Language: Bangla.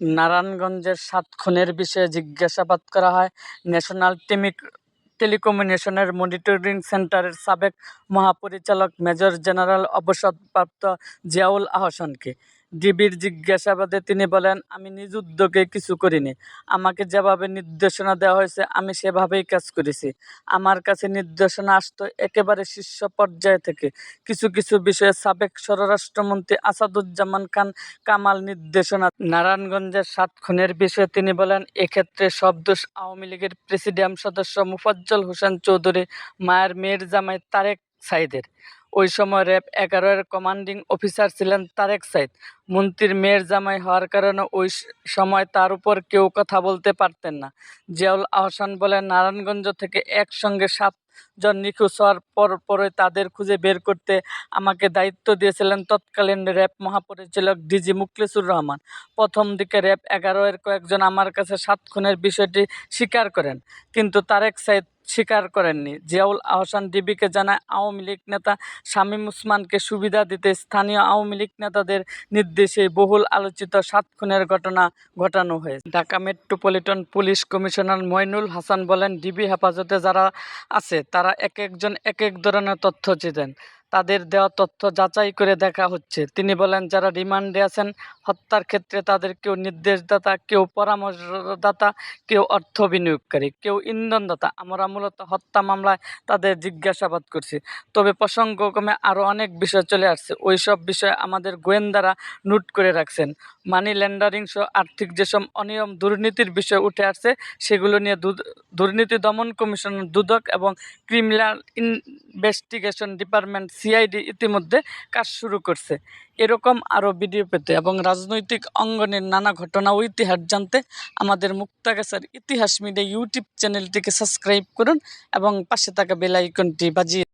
নারায়ণগঞ্জের সাত খুনের বিষয়ে জিজ্ঞাসাবাদ করা হয়। ন্যাশনাল টেমিক টেলিকমিউনিকেশনের মনিটরিং সেন্টারের সাবেক মহাপরিচালক মেজর জেনারেল অবসরপ্রাপ্ত জিয়াউল আহসানকে ডিবির জিজ্ঞাসাবাদে তিনি বলেন, আমি নিজ উদ্যোগে কিছু করিনি। আমাকে যেভাবে নির্দেশনা দেওয়া হয়েছে, আমি সেভাবেই কাজ করেছি। আমার কাছে নির্দেশনা আসতো একেবারে শীর্ষ পর্যায় থেকে। কিছু কিছু বিষয়ে সাবেক স্বরাষ্ট্রমন্ত্রী আসাদুজ্জামান খান কামাল নির্দেশনা নারায়ণগঞ্জের সাত খুনের বিষয়ে তিনি বলেন, এক্ষেত্রে সব দোষ আওয়ামী লীগের প্রেসিডিয়াম সদস্য মুফাজ্জল হোসেন চৌধুরী, মায়ের মেয়ের জামাই তারেক সাইদের। ওই সময় র্যাব এগারোর কমান্ডিং অফিসার ছিলেন তারেক সাইদ। মন্ত্রীর মেয়ের জামাই হওয়ার কারণে ওই সময় তার উপর কেউ কথা বলতে পারতেন না। জিয়াউল আহসান বলেন, নারায়ণগঞ্জ থেকে একসঙ্গে সাতজন নিখোঁজ হওয়ার পর পরে তাদের খুঁজে বের করতে আমাকে দায়িত্ব দিয়েছিলেন তৎকালীন র্যাব মহাপরিচালক ডিজি মুখলেসুর রহমান। প্রথম দিকে র্যাব এগারো এর কয়েকজন আমার কাছে সাত খুনের বিষয়টি স্বীকার করেন, কিন্তু তারেক সাইদ স্বীকার করেননি। জিয়াউল আহসান ডিবিকে জানায়, আওয়ামী লীগ নেতা শামীম উসমানকে সুবিধা দিতে স্থানীয় আওয়ামী লীগ নেতাদের নির্দেশে বহুল আলোচিত সাত খুনের ঘটনা ঘটানো হয়েছে। Dhaka metropolitan police commissioner Moinul Hasan বলেন, ডিবি হেফাজতে যারা আছে তারা এক একজন এক এক ধরনের তথ্য চেতেন তাদের দেওয়া তথ্য যাচাই করে দেখা হচ্ছে। তিনি বলেন, যারা রিমান্ডে আছেন, হত্যার ক্ষেত্রে তাদের কেউ নির্দেশদাতা, কেউ পরামর্শদাতা, কেউ অর্থ বিনিয়োগকারী, কেউ ইন্ধনদাতা। আমরা মূলত হত্যা মামলায় তাদের জিজ্ঞাসাবাদ করছি। তবে প্রসঙ্গক্রমে আরও অনেক বিষয় চলে আসছে। ওই সব বিষয়ে আমাদের গোয়েন্দারা নোট করে রাখছেন। মানি ল্যান্ডারিং সহ আর্থিক যেসব অনিয়ম, দুর্নীতির বিষয় উঠে আসছে, সেগুলো নিয়ে দুর্নীতি দমন কমিশন দুদক এবং ক্রিমিনাল ইনভেস্টিগেশন ডিপার্টমেন্ট সিআইডি ইতিমধ্যে কাজ শুরু করছে। এরকম আরও ভিডিও পেতে এবং রাজনৈতিক অঙ্গনের নানা ঘটনা ও ইতিহাস জানতে আমাদের মুক্তাগাছার ইতিহাস মিডিয়া ইউটিউব চ্যানেলটিকে সাবস্ক্রাইব করুন এবং পাশে থাকা বেল আইকনটি বাজিয়ে